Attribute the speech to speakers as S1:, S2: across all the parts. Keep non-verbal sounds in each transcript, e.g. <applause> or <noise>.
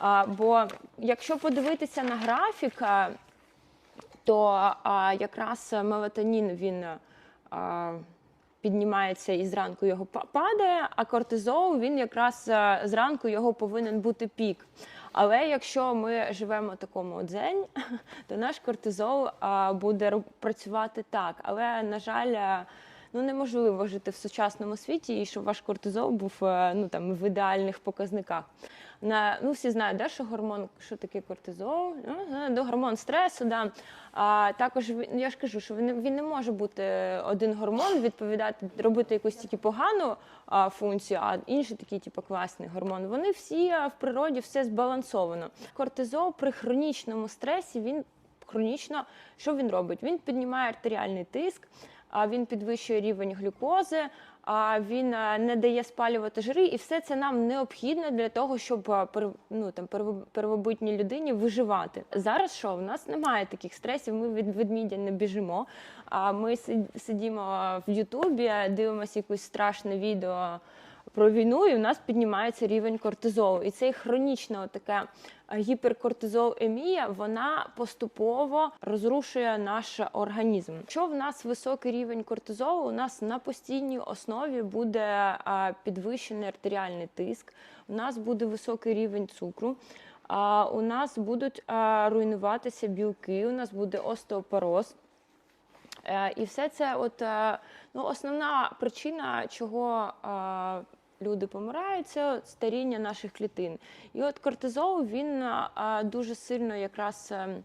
S1: А, бо якщо подивитися на графік, то а, якраз мелатонін він а, піднімається і зранку його падає, а кортизол він якраз зранку його повинен бути пік. Але якщо ми живемо в такому дзень, <laughs> то наш кортизол буде працювати так. Але, на жаль, ну неможливо жити в сучасному світі і щоб ваш кортизол був ну там в ідеальних показниках. На ну всі знають, да, що гормон, що таке кортизол, до гормон стресу. Да. А також я ж кажу, що він, він не може бути один гормон відповідати, робити якусь тільки погану а, функцію, а інший такий, типу, класний гормон. Вони всі в природі все збалансовано. Кортизол при хронічному стресі він хронічно що він робить? Він піднімає артеріальний тиск, а він підвищує рівень глюкози, він е, не дає спалювати жири, і все це нам необхідно для того, щоб е, ну, там, перво- первобутній людині виживати. Зараз що? У нас немає таких стресів, ми від ведмідя не біжимо. А ми сидімо в Ютубі, дивимося якесь страшне відео про війну, і у нас піднімається рівень кортизолу. І цей хронічна така гіперкортизолемія, вона поступово розрушує наш організм. Якщо в нас високий рівень кортизолу, у нас на постійній основі буде підвищений артеріальний тиск, у нас буде високий рівень цукру. А у нас будуть а, руйнуватися білки, у нас буде остеопороз. Е, І все це, от е, ну, основна причина, чого е, люди помирають, це старіння наших клітин. І от кортизол він дуже сильно якраз е,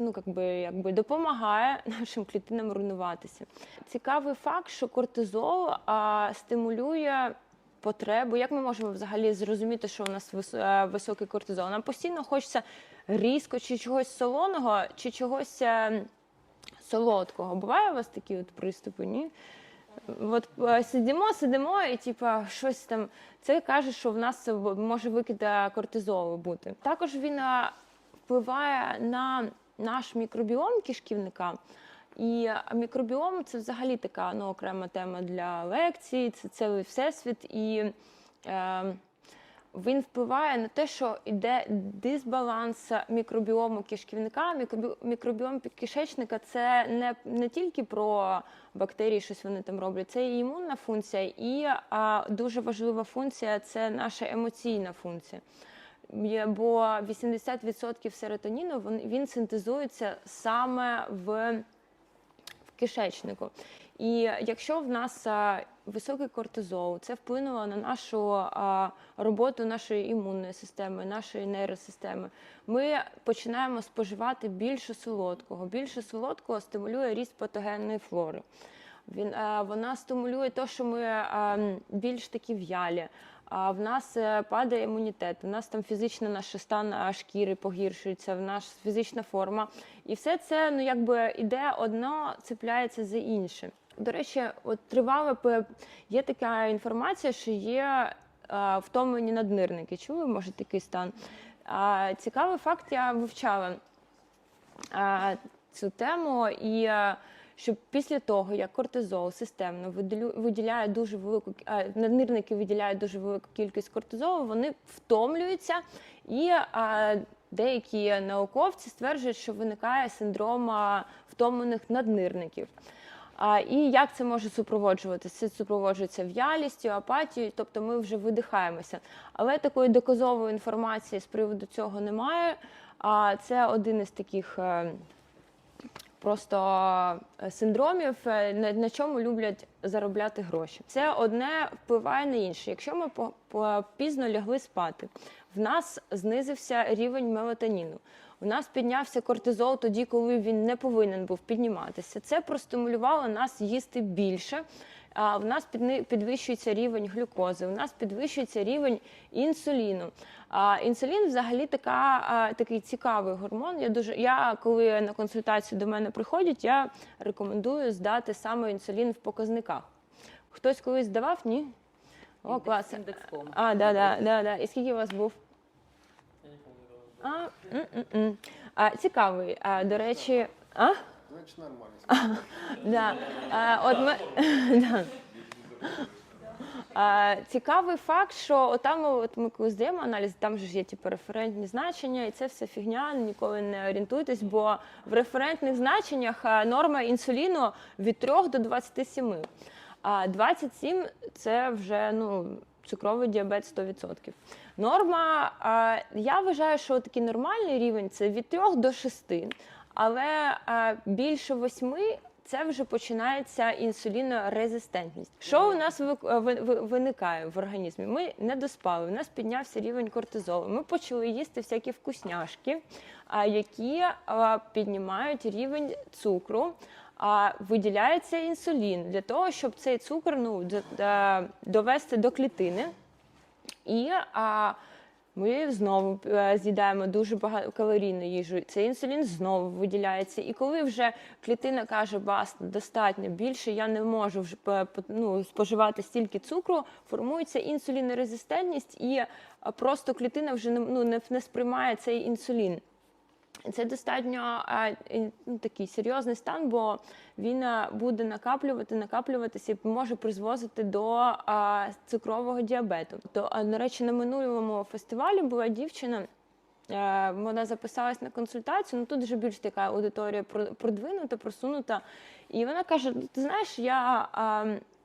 S1: ну, как би, якби допомагає <laughs> нашим клітинам руйнуватися. Цікавий факт, що кортизол а, стимулює потребу. Як ми можемо взагалі зрозуміти, що у нас е, високий кортизол? Нам постійно хочеться різко чи чогось солоного, чи чогось. е, солодкого. Буває у вас такі от приступи, ні? От сидимо, сидимо, і типа щось там. Це каже, що в нас може викид е, кортизолу бути. Також він впливає на наш мікробіом кишківника. І мікробіом це взагалі така ну, окрема тема для лекцій, це цілий всесвіт. І е, він впливає на те, що йде дисбаланс мікробіому кишківника. Мікробіом кишечника це не, не тільки про бактерії, щось вони там роблять, це і імунна функція, і а, дуже важлива функція це наша емоційна функція. Бо 80% серотоніну він, синтезується саме в в кишечнику. І якщо в нас високий кортизол, це вплинуло на нашу роботу нашої імунної системи, нашої нейросистеми. Ми починаємо споживати більше солодкого. Більше солодкого стимулює ріст патогенної флори. Він, вона стимулює те, що ми більш такі в'ялі. А в нас е, падає імунітет, у нас там фізично наш стан шкіри погіршується, в нас фізична форма. І все це ну якби іде одно, цепляється за інше. До речі, от тривале є така інформація, що є е, втомлені наднирники. Чули, може, такий стан? А, цікавий факт, я вивчала е, цю тему, і е, що після того, як кортизол системно виділяє дуже велику е, наднирники виділяють дуже велику кількість кортизолу, вони втомлюються, і е, деякі науковці стверджують, що виникає синдром е, втомлених наднирників. А, і як це може супроводжуватися? Це супроводжується в'ялістю, апатією, тобто ми вже видихаємося. Але такої доказової інформації з приводу цього немає. А це один із таких е, просто е, синдромів, е, на, на чому люблять заробляти гроші. Це одне впливає на інше. Якщо ми по, пізно лягли спати, в нас знизився рівень мелатоніну. У нас піднявся кортизол тоді, коли він не повинен був підніматися. Це простимулювало нас їсти більше. В нас підвищується рівень глюкози, у нас підвищується рівень інсуліну. А інсулін взагалі така, такий цікавий гормон. Я дуже я коли на консультацію до мене приходять, я рекомендую здати саме інсулін в показниках. Хтось колись здавав? Ні? О, клас. А, да, да, да, да. І скільки у вас був? А, м-м-м. а цікавий. А, до речі, а?
S2: Значит, нормально. <laughs>
S1: От ми... <laughs> цікавий факт, що отам от ми коли здаємо аналіз, там ж є типу, референтні значення, і це все фігня, ніколи не орієнтуйтесь, бо в референтних значеннях норма інсуліну від 3 до 27. А 27 це вже ну, цукровий діабет 100%. Норма, я вважаю, що такий нормальний рівень це від 3 до 6, але а, більше 8 це вже починається інсулінорезистентність. Що у нас ви- виникає в організмі? Ми не доспали, у нас піднявся рівень кортизолу. Ми почали їсти всякі вкусняшки, які а, піднімають рівень цукру. А виділяється інсулін для того, щоб цей цукор ну, е, довести до клітини. І ми знову е, з'їдаємо дуже багато калорійну їжу. Цей інсулін знову виділяється. І коли вже клітина каже, баста, достатньо більше, я не можу вже ну, споживати стільки цукру, формується інсулінорезистентність, і просто клітина вже не, ну, не сприймає цей інсулін. Це достатньо ну, такий серйозний стан, бо він а, буде накаплювати, накаплюватися і може призвозити до а, цукрового діабету. То, а, до речі, на минулому фестивалі була дівчина. е, Вона записалась на консультацію. Ну тут вже більш така аудиторія про- продвинута, просунута. І вона каже: «Ну, ти знаєш, я,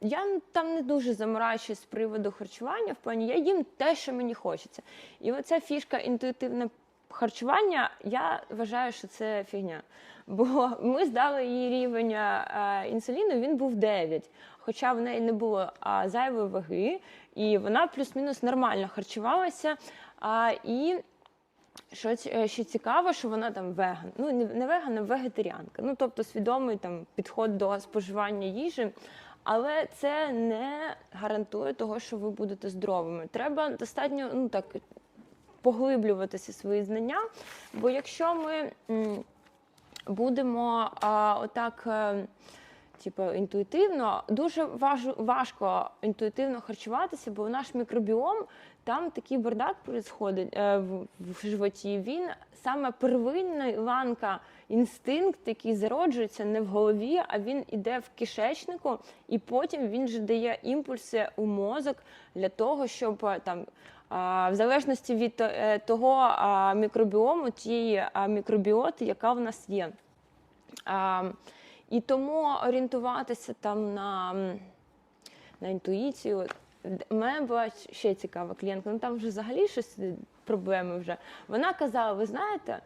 S1: я там не дуже заморачуюсь з приводу харчування в плані, я їм те, що мені хочеться. І оця фішка інтуїтивне харчування, я вважаю, що це фігня. Бо ми здали її рівень е, інсуліну, він був 9, хоча в неї не було зайвої ваги, і вона плюс-мінус нормально харчувалася. І що е, ще цікаво, що вона там веган. Ну, не веган, а вегетаріанка. Ну, тобто свідомий там підход до споживання їжі. Але це не гарантує того, що ви будете здоровими. Треба достатньо ну так поглиблюватися свої знання. Бо якщо ми будемо а, отак. е, Типу інтуїтивно дуже важ, важко інтуїтивно харчуватися, бо наш мікробіом там такий бардак происходить е, в, в животі. Він саме первинна ланка інстинкт, який зароджується не в голові, а він іде в кишечнику, і потім він же дає імпульси у мозок для того, щоб е, там. В залежності від е, того мікробіому, тієї мікробіоти, яка в нас є. І тому орієнтуватися там на, на інтуїцію. Мене була ще цікава клієнтка, ну там вже взагалі щось е, проблеми вже. Вона казала: ви знаєте,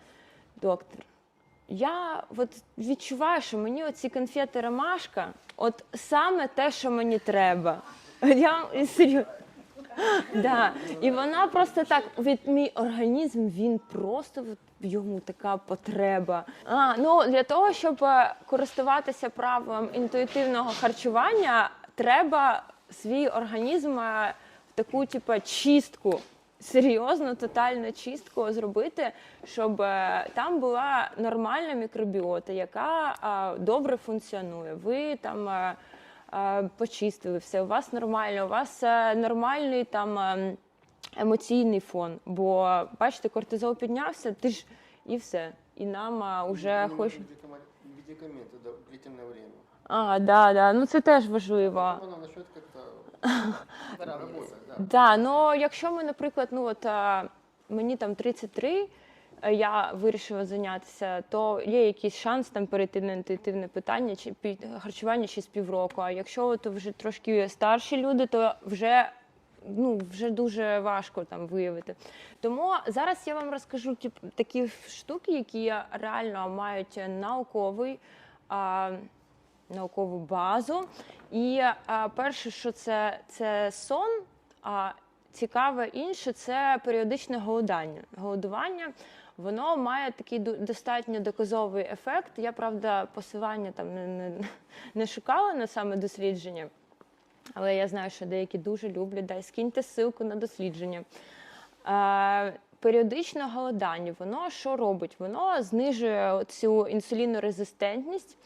S1: доктор, я от відчуваю, що мені оці конфети ромашка, от саме те, що мені треба. Я серйозно. Да. І вона просто так, від мій організм, він просто йому така потреба. А, ну, для того, щоб е, користуватися правилом інтуїтивного харчування, треба свій організм е, в таку, типу, чистку. Серйозно, тотальну чистку зробити, щоб е, там була нормальна мікробіота, яка добре функціонує. Ви там почистили все, у вас нормально, у вас е, нормальний там е, емоційний фон. Бо бачите, кортизол піднявся, ти ж і все. І нам е,
S2: Ну,
S1: хоч.
S2: медикамен- Медикаменты время.
S1: А, да, да. Ну це теж важливо.
S2: Ну, насчет как-то <laughs> да.
S1: Да, ну якщо ми, наприклад, ну от а, мені там 33, а я вирішила зайнятися, то є якийсь шанс там перейти на інтуїтивне питання чи під харчування чи з півроку. А якщо от вже трошки старші люди, то вже ну вже дуже важко там виявити. Тому зараз я вам розкажу тип, такі штуки, які реально мають науковий. А, наукову базу. І а, перше, що це, це сон, а цікаве інше це періодичне голодання. Голодування. Воно має такий достатньо доказовий ефект. Я правда посилання там не, не, не шукала на саме дослідження, але я знаю, що деякі дуже люблять. Дай скиньте ссылку на дослідження. Е, періодичне голодання, воно що робить? Воно знижує цю інсулінорезистентність,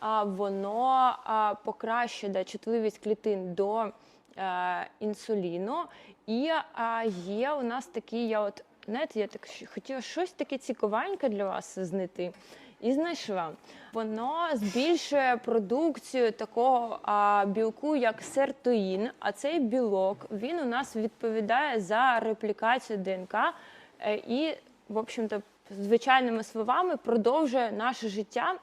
S1: а воно покращує чутливість клітин до е, інсуліну. І є у нас такий, я от знаєте, я так хотіла щось таке цікавеньке для вас знайти. І знайшла. Воно збільшує продукцію такого а, білку, як сертоїн. А цей білок він у нас відповідає за реплікацію ДНК е, і, в общем-то, звичайними словами, продовжує наше життя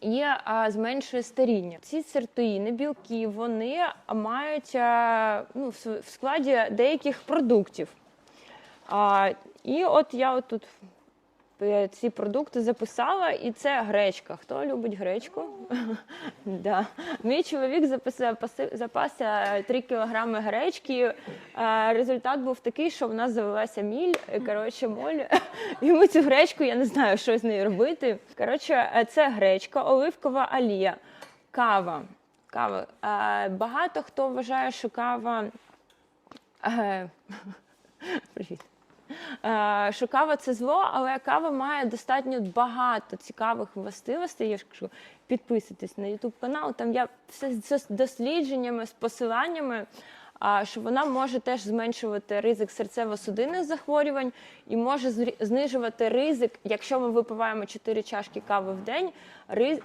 S1: і а, зменшує старіння. Ці сертоїни, білки, вони мають а, ну, в складі деяких продуктів. А, і от я от тут е, ці продукти записала, і це гречка. Хто любить гречку? <laughs> да. Мій чоловік записав, запасся 3 кілограми гречки. Е, Результат був такий, що в нас завелася міль, е, коротше, моль. <laughs> Ми цю гречку, я не знаю, що з нею робити. Коротше, е, це гречка, оливкова олія, кава. Кава. Е, Багато хто вважає, що кава. Е, <laughs> Привіт. Е, Що кава це зло, але кава має достатньо багато цікавих властивостей. Я ж підписуйтесь на YouTube канал. Там я все з дослідженнями, з посиланнями, що вона може теж зменшувати ризик серцево-судинних захворювань і може знижувати ризик, якщо ми випиваємо 4 чашки кави в день,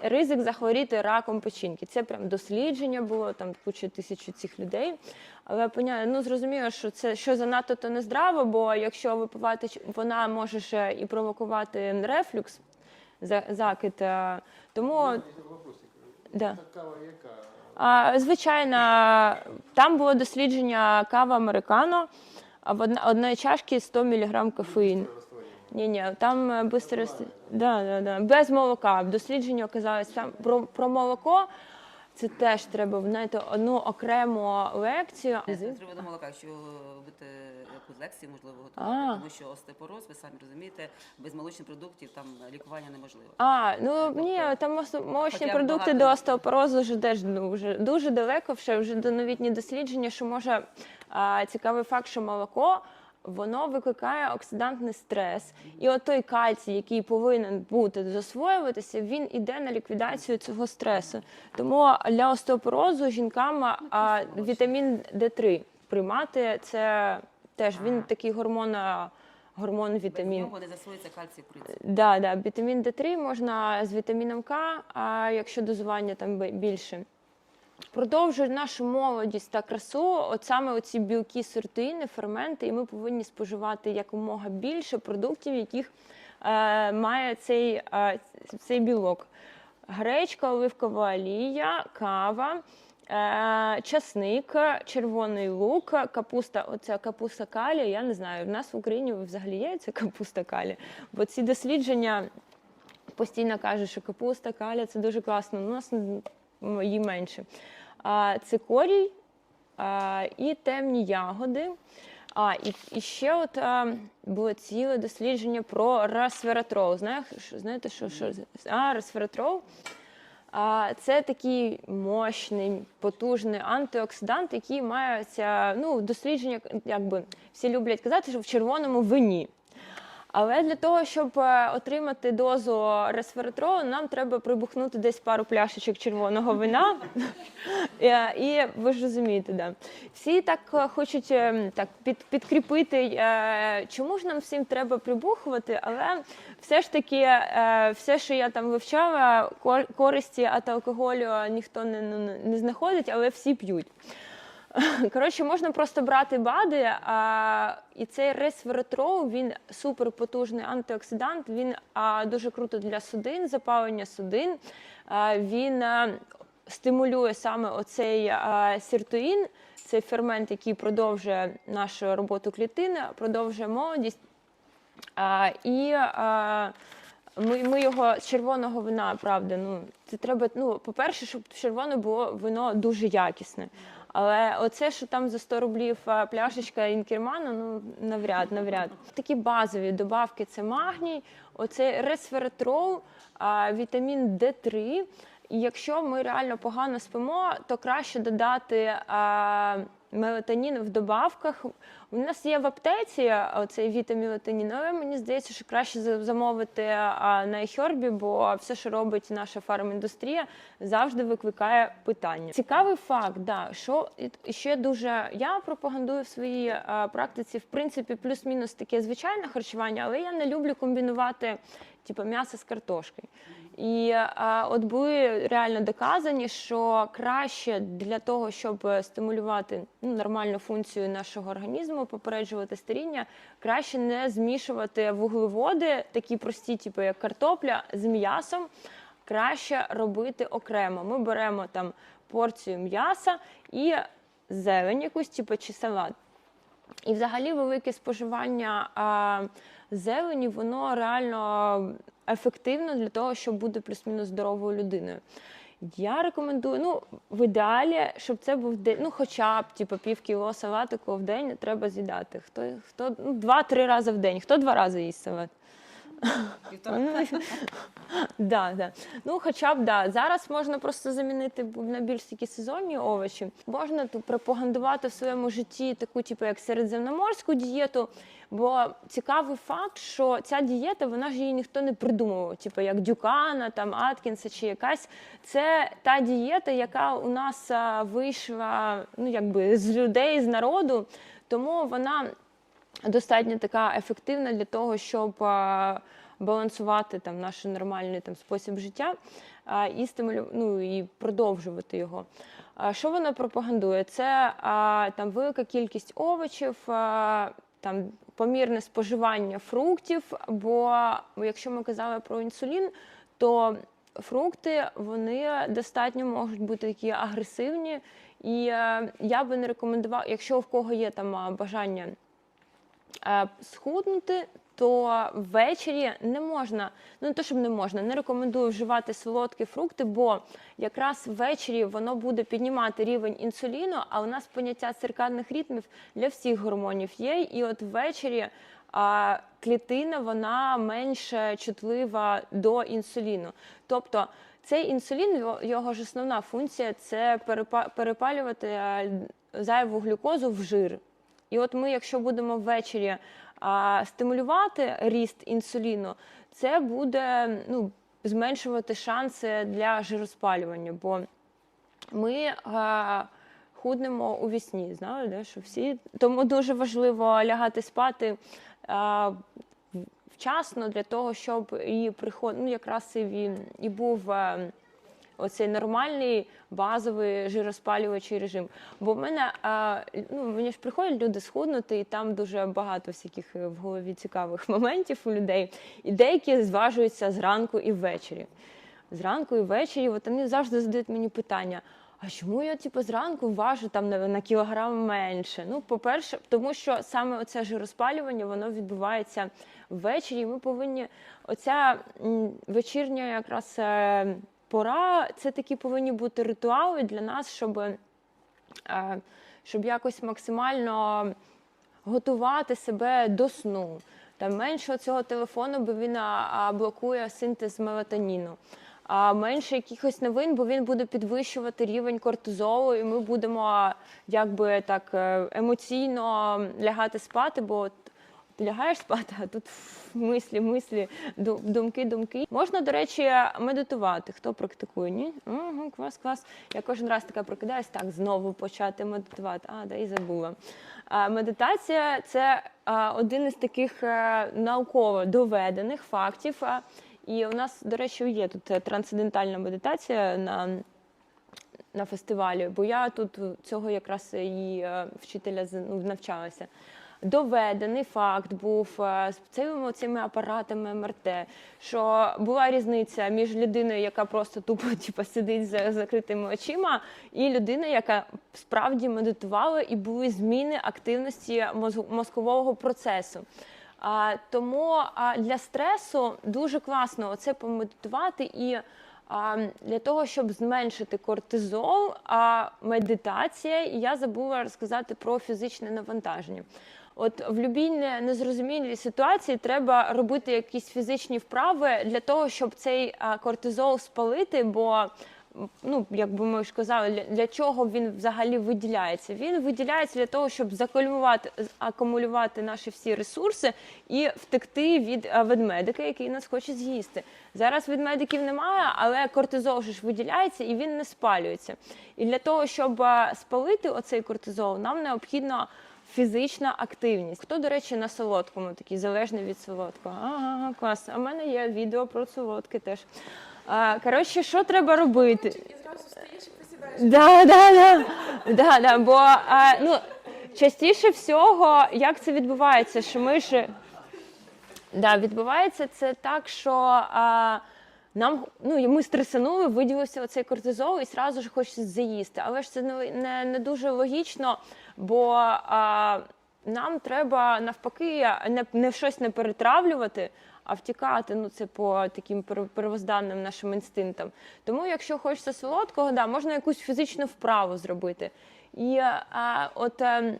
S1: ризик захворіти раком печінки. Це прям дослідження було, там куча тисяч цих людей. Але ну, зрозуміло, що це що занадто то не здраво, бо якщо випивати, вона може ще і провокувати рефлюкс, за- закид. е, Тому
S2: Есть.
S1: Да.
S2: Кава яка?
S1: Звичайно, там було дослідження кава американо, в одна, одної чашки 100 мг кофеїн. Ні, ні, там е, бистро да, да, да. без молока. Дослідження оказалось там про, про молоко. Це теж треба знаєте, одну окрему лекцію.
S3: З приводу молока, якщо робити якусь лекцію, можливо, готувати, тому що остеопороз, ви самі розумієте, без молочних продуктів там лікування неможливо.
S1: А, ну ні, там молочні
S3: Хоча
S1: продукти
S3: багато-
S1: до остеопорозу вже теж ну, вже дуже далеко, вже, вже до новітні дослідження, що може а, цікавий факт, що молоко. Воно викликає оксидантний стрес, і от той кальцій, який повинен бути засвоюватися, він іде на ліквідацію цього стресу. Тому для остеопорозу жінкам а, вітамін Д3 приймати це теж він такий гормон, гормон
S3: Без
S1: вітамін.
S3: нього не засвоїться кальцій.
S1: Да, да, вітамін Д3 можна з вітаміном К, а якщо дозування там більше. Продовжують нашу молодість та красу, от саме оці білки, сортини, ферменти, і ми повинні споживати якомога більше продуктів, яких е, має цей, е, цей білок. Гречка, оливкова олія, кава, е, часник, червоний лук, капуста. Оця капуста калі. Я не знаю, в нас в Україні взагалі є ця капуста калі. Бо ці дослідження постійно кажуть, що капуста, каля це дуже класно. У нас її менше. Цикорій і темні ягоди. А, і, і ще от а, було ціле дослідження про resveratrol. Знає, знаєте, що, що а, resveratrol? А, це такий мощний, потужний антиоксидант, який має ця, ну, дослідження, якби всі люблять казати, що в червоному вині. Але для того, щоб е, отримати дозу ресвератролу, нам треба прибухнути десь пару пляшечок червоного вина. <laughs> Е, І ви ж розумієте, да. Всі так е, хочуть е, так під, підкріпити, чому ж нам всім треба прибухувати, але все ж таки, все, що я там вивчала, користі від алкоголю ніхто не, не знаходить, але всі п'ють. <laughs> Коротше, можна просто брати БАДи, а, і цей ресвератрол, він суперпотужний антиоксидант, він а, дуже круто для судин, запалення судин. А, він а, стимулює саме оцей а, сіртоїн, цей фермент, який продовжує нашу роботу клітини, продовжує молодість. А, і а, ми, ми його з червоного вина, правда, ну це треба. Ну, по-перше, щоб червоне було вино дуже якісне. Але оце, що там за 100 рублів пляшечка інкермана, ну навряд, навряд. Такі базові добавки це магній, оце ресвератрол, вітамін Д3. І якщо ми реально погано спимо, то краще додати а, мелатонін в добавках. У нас є в аптеці оцей вітамілатонін, але мені здається, що краще замовити на iHerb, бо все, що робить наша фарміндустрія, завжди викликає питання. Цікавий факт, да, що ще дуже я пропагандую в своїй практиці, в принципі, плюс-мінус таке звичайне харчування, але я не люблю комбінувати типу, м'ясо з картошкою. І а, от були реально доказані, що краще для того, щоб стимулювати ну, нормальну функцію нашого організму, попереджувати старіння, краще не змішувати вуглеводи, такі прості, типу як картопля, з м'ясом. Краще робити окремо. Ми беремо там порцію м'яса і зелень якусь, типу, чи салат. І взагалі велике споживання а, зелені, воно реально ефективно для того, щоб бути плюс-мінус здоровою людиною. Я рекомендую, ну, в ідеалі, щоб це був день, ну, хоча б типу, пів кіло салатику в день треба з'їдати. Хто, хто ну, два-три рази в день. Хто два рази їсть салат?
S3: Півтора. <laughs>
S1: Да, да. Ну, хоча б да. Зараз можна просто замінити на більш такі сезонні овочі. Можна тут пропагандувати в своєму житті таку, типу, як середземноморську дієту. Бо цікавий факт, що ця дієта, вона ж її ніхто не придумував, типу як Дюкана, там Аткінса чи якась. Це та дієта, яка у нас вийшла ну, якби з людей, з народу. Тому вона достатньо така ефективна для того, щоб балансувати там наш нормальний там спосіб життя і стимулю... ну, і продовжувати його. Що вона пропагандує? Це там велика кількість овочів, там помірне споживання фруктів. Бо якщо ми казали про інсулін, то фрукти вони достатньо можуть бути такі агресивні. І е, я би не рекомендувала, якщо в кого є там бажання е, схуднути, то ввечері не можна, ну не то, щоб не можна, не рекомендую вживати солодкі фрукти, бо якраз ввечері воно буде піднімати рівень інсуліну, а у нас поняття циркадних ритмів для всіх гормонів є. І от ввечері а, клітина вона менш чутлива до інсуліну. Тобто цей інсулін, його- його ж основна функція це перепалювати е, зайву глюкозу в жир. І от ми, якщо будемо ввечері а, стимулювати ріст інсуліну, це буде ну, зменшувати шанси для жироспалювання, бо ми а, худнемо у вісні, знали, да, що всі. Тому дуже важливо лягати спати а, вчасно для того, щоб і приход, ну, якраз і, і був. е, Оцей нормальний базовий жироспалювачий режим. Бо в мене ну мені ж приходять люди схуднути, і там дуже багато всяких е, в голові цікавих <laughs> моментів у людей. І деякі зважуються зранку і ввечері. Зранку і ввечері, от вони завжди задають мені питання. А чому я типу, зранку важу там на, на кілограм менше? Ну, по-перше, тому що саме оце жироспалювання воно відбувається ввечері. і Ми повинні оця вечірня якраз е, пора, це такі повинні бути ритуали для нас, щоб, е, щоб якось максимально готувати себе до сну. Там менше цього телефону, бо він блокує синтез мелатоніну. А менше якихось новин, бо він буде підвищувати рівень кортизолу, і ми будемо якби так е, емоційно лягати спати, бо лягаєш спати, а тут мислі, мислі, думки, думки. Можна, до речі, медитувати. Хто практикує? Ні? Угу, клас, клас. Я кожен раз така прокидаюсь, так, знову почати медитувати. А, да, і забула. А, медитація це а, один із таких е, науково доведених фактів. А, і у нас, до речі, є тут трансцендентальна медитація на на фестивалі, бо я тут цього якраз і е, вчителя ну, навчалася. Доведений факт був е, з цими цими апаратами МРТ, що була різниця між людиною, яка просто тупо <laughs> типу, сидить з закритими очима, і людиною, яка справді медитувала, і були зміни активності мозкового процесу. А, тому а, для стресу дуже класно оце помедитувати і. Для того, щоб зменшити кортизол, а медитація, я забула розказати про фізичне навантаження. От в любій не- незрозумілій ситуації треба робити якісь фізичні вправи для того, щоб цей кортизол спалити, бо ну як би ми ж казали, для, чого він взагалі виділяється? Він виділяється для того, щоб закумулювати, акумулювати наші всі ресурси і втекти від е, ведмедика, який нас хоче з'їсти. Зараз ведмедиків немає, але кортизол ж виділяється і він не спалюється. І для того, щоб е, спалити оцей кортизол, нам необхідно фізична активність. Хто, до речі, на солодкому, такий залежний від солодкого. Ага, клас. А в мене є відео про солодке теж. А, коротше, що треба робити?
S4: І зразу встаєш і присідаєш.
S1: Да, да, да. Да, да, бо а, ну, частіше всього, як це відбувається, що ми ж. Да, відбувається це так, що а, нам ну, ми стресанули, виділився оцей кортизол і одразу ж хочеться заїсти. Але ж це не, не, не дуже логічно, бо а, нам треба навпаки не, не щось не перетравлювати, а втікати. Ну, це по таким пер- первозданним нашим інстинктам. Тому, якщо хочеться солодкого, да, можна якусь фізичну вправу зробити. І а, от. ем,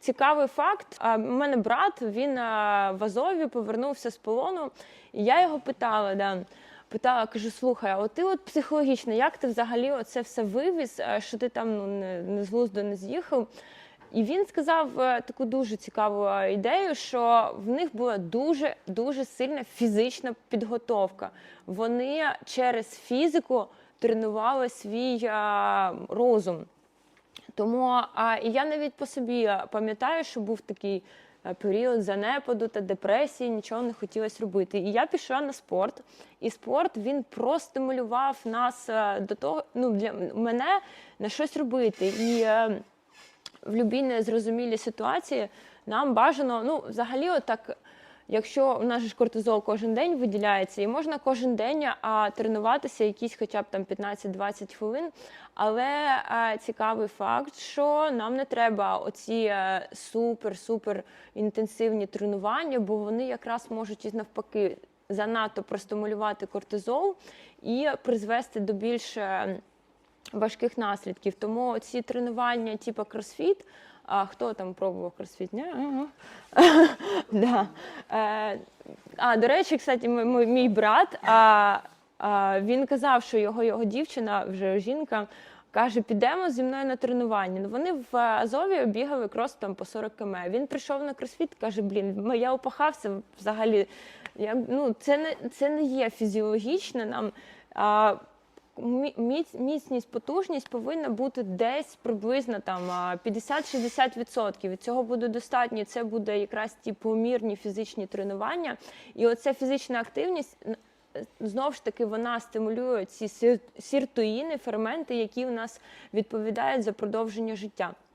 S1: Цікавий факт. У мене брат, він в Азові повернувся з полону, і я його питала, да, питала, кажу, слухай, а от ти от психологічно, як ти взагалі оце все вивіз, що ти там ну, не, не з глузду не з'їхав? І він сказав е, таку дуже цікаву е, ідею, що в них була дуже дуже сильна фізична підготовка. Вони через фізику тренували свій розум. Тому а, і я навіть по собі пам'ятаю, що був такий період занепаду та депресії, нічого не хотілося робити. І я пішла на спорт, і спорт він простимулював нас до того, ну для мене на щось робити. І е, в будь-якій незрозумілій ситуації нам бажано, ну, взагалі, отак. Якщо у нас ж кортизол кожен день виділяється, і можна кожен день а, тренуватися якісь хоча б там 15-20 хвилин. Але а, цікавий факт, що нам не треба оці супер-супер інтенсивні тренування, бо вони якраз можуть і навпаки занадто простимулювати кортизол і призвести до більш е, важких наслідків. Тому ці тренування, типу кросфіт, а хто там пробував кросфіт? Ні? Ага. <laughs> да. е, а, до речі, кстати, мій брат, а, він казав, що його, його дівчина, вже жінка, каже, підемо зі мною на тренування. Ну, вони в Азові бігали крос там по 40 км. Він прийшов на кросфіт, каже, блін, я опахався взагалі. Я, ну, це, не, це не є фізіологічно нам. А, міць- міцність, потужність повинна бути десь приблизно там а, 50-60%. Від цього буде достатньо. Це буде якраз ті помірні фізичні тренування. І оця фізична активність знову ж таки вона стимулює ці сіртуїни, ферменти, які у нас відповідають за продовження життя.